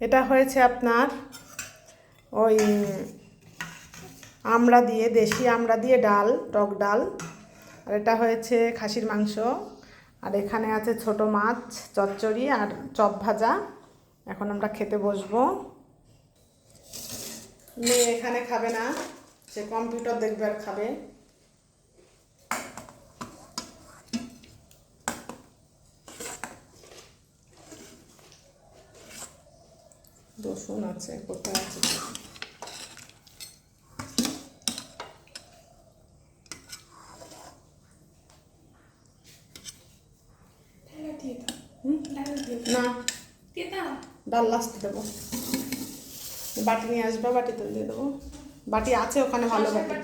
এটা হয়েছে আপনার ওই আমড়া দিয়ে, দেশি আমড়া দিয়ে ডাল, টক ডাল। আর এটা হয়েছে খাসির মাংস। আর এখানে আছে ছোট মাছ, চচ্চড়ি আর চপ ভাজা। এখন আমরা খেতে বসবো। মেয়ে এখানে খাবে না, সে কম্পিউটার দেখবে আর খাবে। রসুন আছে কোথায় আছে। না। ডাল লাস্টে দেবো। বাটি নিয়ে আসবা বাটিতে দিয়ে দেবো। বাটি আছে ওখানে ভালো বাটি।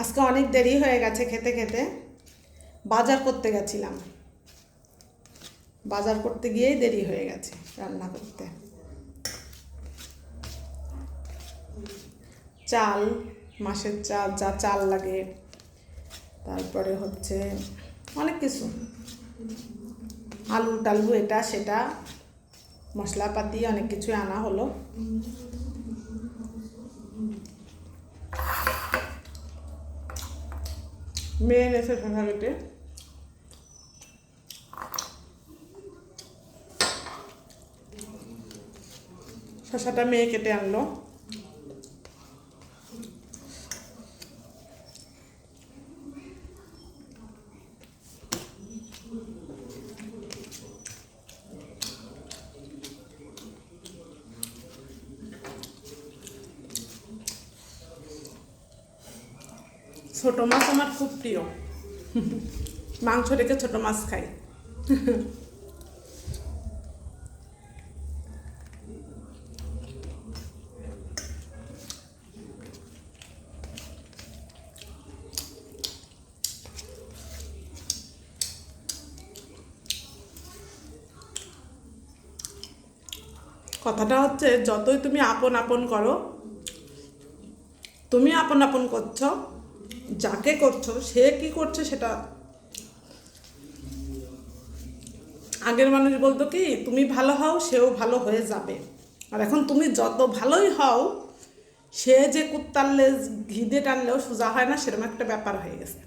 আজকে অনেক দেরি হয়ে গেছে খেতে খেতে। বাজার করতে গেছিলাম। বাজার করতে গিয়েই দেরি হয়ে গেছে রান্না করতে। চাল মাসের চাল, যা চাল লাগে। তারপরে হচ্ছে অনেক কিছু। আলু টালু এটা, সেটা, মশলাপাতি, অনেক কিছু আনা হলো। মেয়ে এনেছে শশা শশাটা মেয়ে কেটে আনলো। ছোট মাছ আমার খুব প্রিয়। মাংস রেখে ছোটো মাছ খাই। কথাটা হচ্ছে, যতই তুমি আপন আপন করো, তুমি আপন আপন করছ, যাকে করছ, সে কি করছে সেটা আগের মানুষ বলতো কি, তুমি ভালো হও, সেও ভালো হয়ে যাবে। আর এখন তুমি যত ভালোই হও, সে যে কুত্তারলে ঘিদে টানলেও সোজা হয় না, সেরকম একটা ব্যাপার হয়ে গেছে।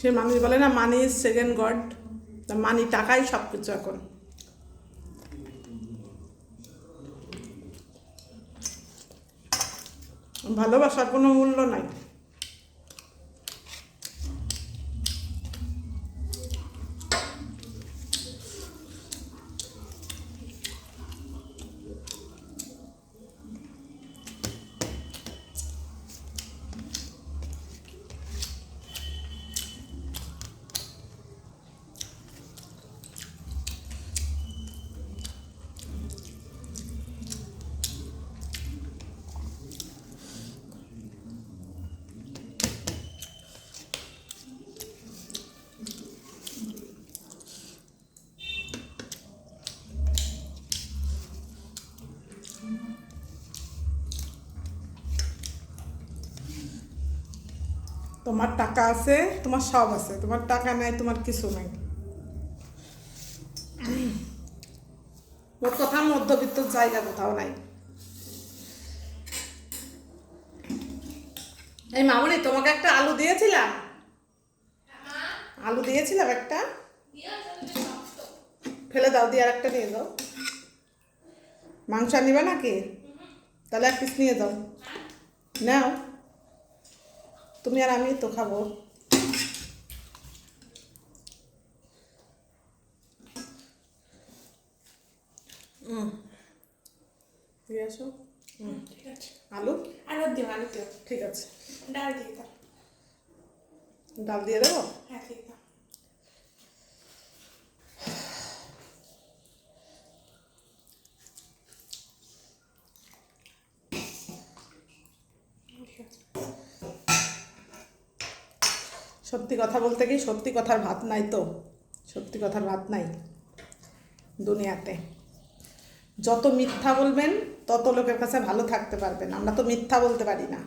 সে মানুষ বলে, না মানি ইজ সেকেন্ড গড তা মানি টাকাই সব কিছু এখন। ভালোবাসার কোনো মূল্য নাই। তোমার টাকা আছে, তোমার সব আছে। তোমার টাকা নাই, তোমার কিছু নাই। মোট কথা মধ্যবিত্ত জায়গা কোথাও নাই। এই মামনি, তোমাকে একটা আলু দিয়েছিলাম? আলু দিয়েছিলাম একটা? ফেলে দাও, দিয়ে আর একটা নিয়ে দাও মাংস নিবে নাকি? তাহলে এক পিস নিয়ে যাও। নাও। তুমি আর আমি তো খাব। হুম দিয়ে আসো। হুম ঠিক আছে। আলু? আলু দিও আলু দিও। ঠিক আছে। ডাল দিয়ে দাও। ডাল দিয়ে দেবো? হ্যাঁ ঠিক দাও। সত্যি কথা বলতে কি সত্যি কথার ভাত নাই তো? সত্যি কথার ভাত নাই দুনিয়াতে। যত মিথ্যা বলবেন, তত লোকের কাছে ভালো থাকতে পারবেন। আমরা তো মিথ্যা বলতে পারি না।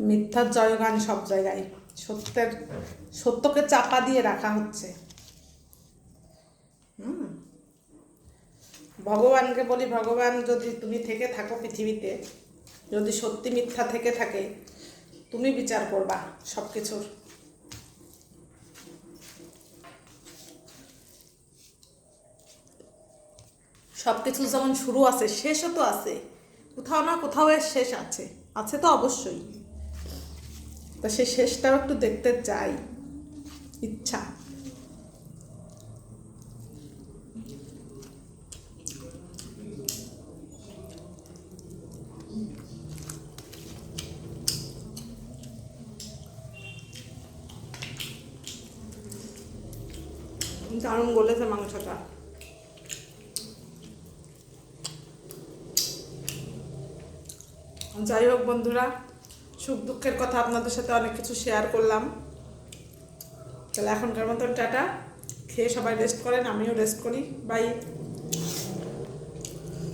মিথ্যার জয়গান সব জায়গায়। সত্যের, সত্যকে চাপা দিয়ে রাখা হচ্ছে। হুম। ভগবানকে বলি, ভগবান যদি তুমি থেকে থাকো পৃথিবীতে, যদি সত্যি মিথ্যা থেকে থাকে তুমি বিচার করবা সব কিছুর সব কিছু যেমন শুরু আছে, শেষও তো আছে। কোথাও না কোথাও এর শেষ আছে। আছে তো অবশ্যই। তা সে শেষটাও একটু দেখতে চাই। ইচ্ছা। দারুণ গলেছে মাংসটা। যাই হোক বন্ধুরা, সুখ দুঃখের কথা আপনাদের সাথে অনেক কিছু শেয়ার করলাম। তাহলে এখনকার মতন টাটা। খেয়ে সবাই রেস্ট করেন, আমিও রেস্ট করি। বাই